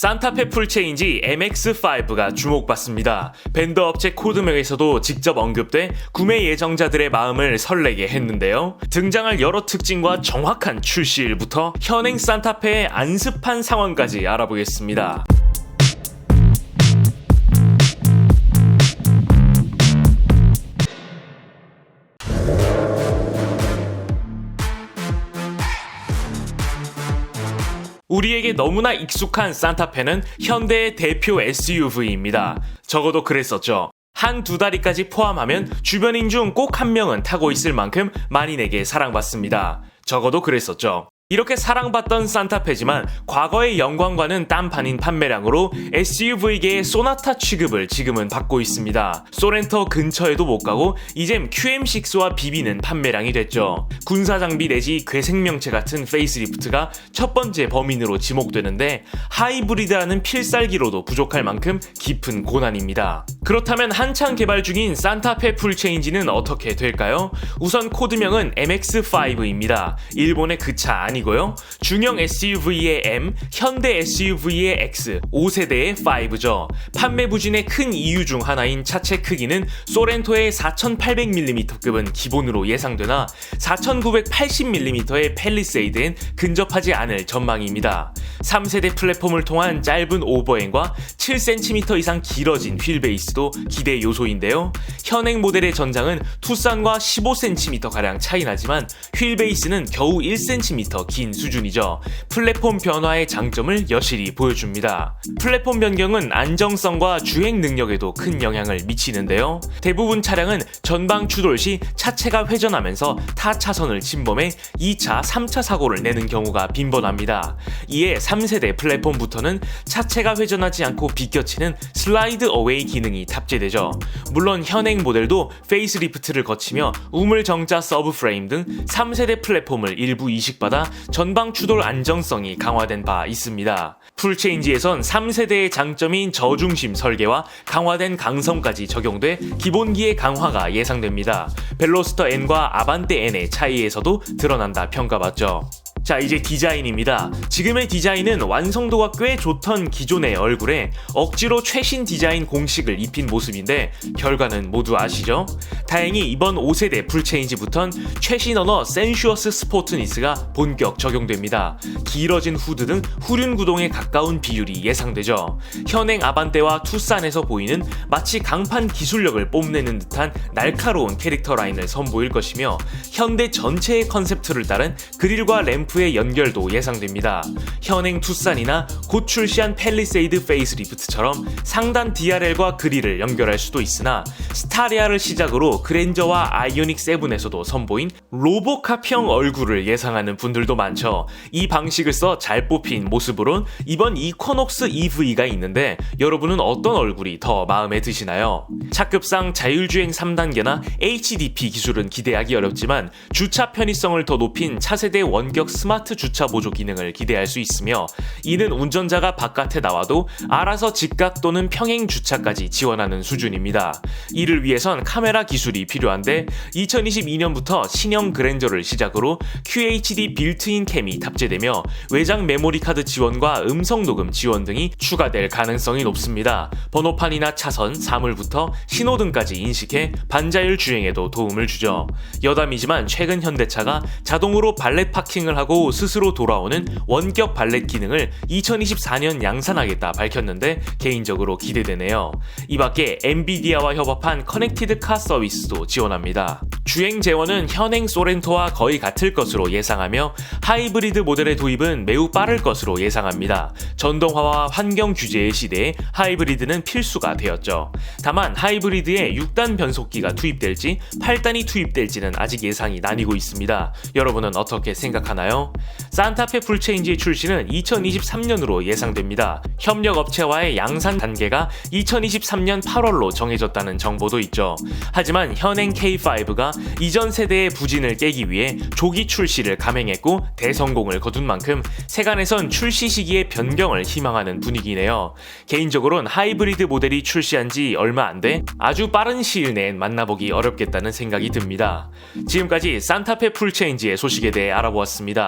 산타페 풀체인지 MX5가 주목받습니다. 밴더 업체 코드명에서도 직접 언급돼 구매 예정자들의 마음을 설레게 했는데요. 등장할 여러 특징과 정확한 출시일부터 현행 산타페의 안습한 상황까지 알아보겠습니다. 우리에게 너무나 익숙한 산타페는 현대의 대표 SUV입니다. 적어도 그랬었죠. 한 두 다리까지 포함하면 주변인 중 꼭 한 명은 타고 있을 만큼 만인에게 사랑받습니다. 적어도 그랬었죠. 이렇게 사랑받던 산타페지만 과거의 영광과는 딴판인 판매량으로 SUV계의 소나타 취급을 지금은 받고 있습니다. 소렌터 근처에도 못 가고 이젠 QM6와 비비는 판매량이 됐죠. 군사 장비 내지 괴생명체 같은 페이스리프트가 첫 번째 범인으로 지목되는데 하이브리드라는 필살기로도 부족할 만큼 깊은 고난입니다. 그렇다면 한창 개발 중인 산타페 풀체인지는 어떻게 될까요? 우선 코드명은 MX5입니다. 일본의 그 차 아니 아니고요. 중형 SUV의 M, 현대 SUV의 X, 5세대의 5죠. 판매 부진의 큰 이유 중 하나인 차체 크기는 소렌토의 4800mm급은 기본으로 예상되나 4980mm의 펠리세이드엔 근접하지 않을 전망입니다. 3세대 플랫폼을 통한 짧은 오버행과 7cm 이상 길어진 휠베이스도 기대 요소인데요. 현행 모델의 전장은 투싼과 15cm가량 차이 나지만 휠베이스는 겨우 1cm 긴 수준이죠. 플랫폼 변화의 장점을 여실히 보여줍니다. 플랫폼 변경은 안정성과 주행 능력에도 큰 영향을 미치는데요. 대부분 차량은 전방 추돌 시 차체가 회전하면서 타 차선을 침범해 2차, 3차 사고를 내는 경우가 빈번합니다. 이에 3세대 플랫폼부터는 차체가 회전하지 않고 비껴치는 슬라이드 어웨이 기능이 탑재되죠. 물론 현행 모델도 페이스리프트를 거치며 우물 정자 서브 프레임 등 3세대 플랫폼을 일부 이식받아 전방 추돌 안정성이 강화된 바 있습니다. 풀체인지에선 3세대의 장점인 저중심 설계와 강화된 강성까지 적용돼 기본기의 강화가 예상됩니다. 벨로스터 N과 아반떼 N의 차이에서도 드러난다 평가받죠. 자, 이제 디자인입니다. 지금의 디자인은 완성도가 꽤 좋던 기존의 얼굴에 억지로 최신 디자인 공식을 입힌 모습인데 결과는 모두 아시죠? 다행히 이번 5세대 풀체인지부턴 최신 언어 센슈어스 스포트니스가 본격 적용됩니다. 길어진 후드 등 후륜 구동에 가까운 비율이 예상되죠. 현행 아반떼와 투싼에서 보이는 마치 강판 기술력을 뽐내는 듯한 날카로운 캐릭터 라인을 선보일 것이며 현대 전체의 컨셉트를 따른 그릴과 램프 램프의 연결도 예상됩니다. 현행 투싼이나 곧 출시한 펠리세이드 페이스리프트처럼 상단 DRL과 그릴을 연결할 수도 있으나 스타리아를 시작으로 그랜저와 아이오닉 7에서도 선보인 로보캅형 얼굴을 예상하는 분들도 많죠. 이 방식을 써 잘 뽑힌 모습으론 이번 이코녹스 EV가 있는데 여러분은 어떤 얼굴이 더 마음에 드시나요? 차급상 자율주행 3단계나 HDP 기술은 기대하기 어렵지만 주차 편의성을 더 높인 차세대 원격 스마트 주차 보조 기능을 기대할 수 있으며 이는 운전자가 바깥에 나와도 알아서 직각 또는 평행 주차까지 지원하는 수준입니다. 이를 위해선 카메라 기술이 필요한데 2022년부터 신형 그랜저를 시작으로 QHD 빌트인 캠이 탑재되며 외장 메모리 카드 지원과 음성 녹음 지원 등이 추가될 가능성이 높습니다. 번호판이나 차선, 사물부터 신호등까지 인식해 반자율 주행에도 도움을 주죠. 여담이지만 최근 현대차가 자동으로 발렛 파킹을 하고 스스로 돌아오는 원격 발렛 기능을 2024년 양산하겠다 밝혔는데 개인적으로 기대되네요. 이 밖에 엔비디아와 협업한 커넥티드 카 서비스도 지원합니다. 주행 재원은 현행 소렌토와 거의 같을 것으로 예상하며 하이브리드 모델의 도입은 매우 빠를 것으로 예상합니다. 전동화와 환경 규제의 시대에 하이브리드는 필수가 되었죠. 다만 하이브리드에 6단 변속기가 투입될지 8단이 투입될지는 아직 예상이 나뉘고 있습니다. 여러분은 어떻게 생각하나요? 산타페 풀체인지의 출시는 2023년으로 예상됩니다. 협력 업체와의 양산 단계가 2023년 8월로 정해졌다는 정보도 있죠. 하지만 현행 K5가 이전 세대의 부진을 깨기 위해 조기 출시를 감행했고 대성공을 거둔 만큼 세간에선 출시 시기의 변경을 희망하는 분위기네요. 개인적으로는 하이브리드 모델이 출시한 지 얼마 안 돼 아주 빠른 시일 내엔 만나보기 어렵겠다는 생각이 듭니다. 지금까지 산타페 풀체인지의 소식에 대해 알아보았습니다.